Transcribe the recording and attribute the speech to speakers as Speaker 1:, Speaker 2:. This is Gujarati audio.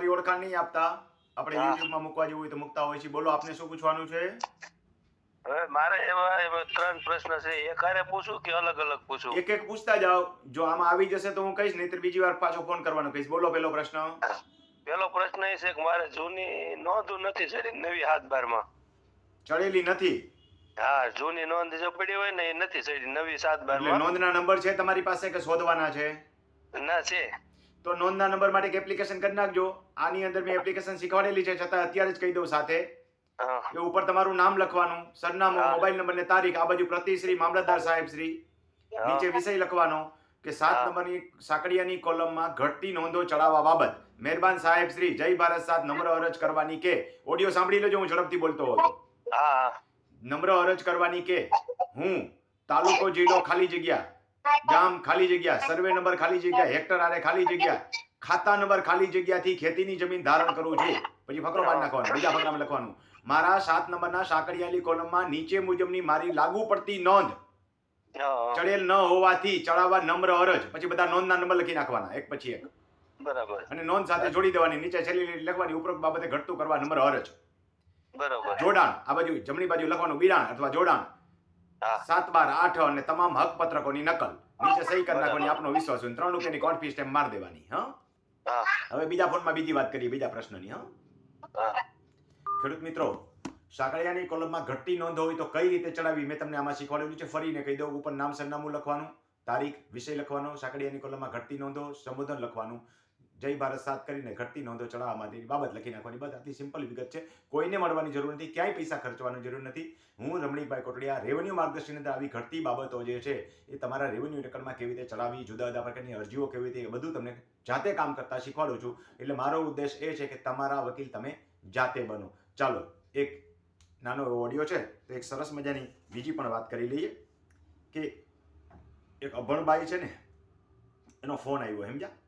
Speaker 1: તમારી ઓળખાણ નહીં આપતા. આપણે. યુટ્યુબમાં મૂકવા જેવું હોય તો મૂકતા હોય છે. બોલો આપને શું પૂછવાનું છે?
Speaker 2: હવે મારે એવા ત્રણ પ્રશ્ન છે. એક હારે પૂછું કે અલગ અલગ પૂછું?
Speaker 1: એક એક પૂછતા જાઓ. જો આમાં આવી જશે તો હું કહીશ નહીં બીજી વાર પાછો ફોન કરવાનો કહીશ. બોલો પેલો પ્રશ્ન.
Speaker 2: પેલો પ્રશ્ન એ છે કે મારે જૂની નોંધ નથી ચડી નવી હાથ બારમાં.
Speaker 1: ચડેલી નથી?
Speaker 2: હા જૂની નોંધ જો પડી હોય ને એ નથી ચડી નવી સાત બારમાં.
Speaker 1: નોંધના નંબર છે તમારી પાસે કે શોધવાના છે?
Speaker 2: ના છે.
Speaker 1: તો નોંધના નંબર માટે એપ્લિકેશન કરી નાખજો. આની અંદર મેં એપ્લિકેશન શીખવાડેલી છે છતાં અત્યારે જ કહી દઉં સાથે. એ ઉપર તમારું નામ લખવાનું સરનામું મોબાઈલ નંબર ને તારીખ આ બાજુ પ્રતિશ્રી મામલતદાર સાહેબ શ્રી નીચે વિષય લખવાનો કે સાત નંબરની સાંકળિયાની કોલમમાં ઘટતી નોંધો ચડાવવા બાબત. મહેરબાન સાહેબ શ્રી જય ભારત સાત નમ્ર અરજ કરવાની કે. ઓડિયો સાંભળી લેજો હું ઝડપથી બોલતો હતો નમ્ર અરજ કરવાની કે. હું તાલુકો જિલ્લો ખાલી જગ્યા ગામ ખાલી જગ્યા સર્વે નંબર ખાલી જગ્યા હેક્ટર આરે ખાલી જગ્યા ખાતા નંબર ખાલી જગ્યાથી ખેતીની જમીન ધારણ કરું છું. પછી ફકરો પાડી નાખવાનો બીજા ફકરામાં લખવાનું. મારા સાત નંબરના સાંકળિયાલી કોલમમાં નીચે મુજબની મારી લાગુ પડતી નોંધ ચડેલ ન હોવાથી ચડાવવા નમ્ર અરજ. પછી બધા નોંધના નંબર લખી નાખવાના એક પછી એક.
Speaker 2: બરાબર.
Speaker 1: અને નોંધ સાથે જોડી દેવાની નીચે છેલ્લી લખવાની ઉપરોક્ત બાબતે ઘટતું કરવા નંબર અરજ.
Speaker 2: બરાબર.
Speaker 1: જોડાણ આ બાજુ જમણી બાજુ લખવાનું બિડાણ અથવા જોડાણ. સાત બાર આઠ અને તમામ હક પત્રકોની નકલ. નીચે સહી કરી નાખવાની આપનો વિશ્વાસ હોય ત્રણ રૂપિયાની કોડ ફી સ્ટેમ્પ માર દેવાની હા? હવે બીજા ફોનમાં બીજી વાત કરીએ બીજા પ્રશ્નની હા?
Speaker 2: હા.
Speaker 1: ખેડૂત મિત્રો સાંકળિયાની કોલમમાં ઘટતી નોંધ હોય તો કઈ રીતે ચડાવી મેં તમને આમાં શીખવાડેલું છે ફરીને કહી દઉં ઉપર નામ સરનામું લખવાનું તારીખ વિષય લખવાનો સાંકળિયાની કોલમમાં ઘટતી નોંધો સંબોધન લખવાનું. જય ભારત સાત કરીને ઘટતી નોંધો ચડાવવામાંથી બાબત લખી નાખવાની. બસ આટલી સિમ્પલ વિગત છે. કોઈને મળવાની જરૂર નથી, ક્યાંય પૈસા ખર્ચવાની જરૂર નથી. હું રમણીકભાઈ કોટડિયા રેવન્યુ માર્ગદર્શન અંદર આવી ઘટતી બાબતો જે છે, એ તમારા રેવન્યુ રેકર્ડમાં કેવી રીતે ચડાવવી જુદા જુદા પ્રકારની અરજીઓ કેવી રીતે, એ બધું તમને જાતે કામ કરતા શીખવાડું છું. એટલે મારો ઉદ્દેશ એ છે કે તમારા વકીલ તમે જાતે બનો. ચાલો, એક નાનો એવો ઓડિયો છે, તો એક સરસ મજાની બીજી પણ વાત કરી લઈએ. કે એક અભણબાઈ છે ને, એનો ફોન આવ્યો, સમજ્યા?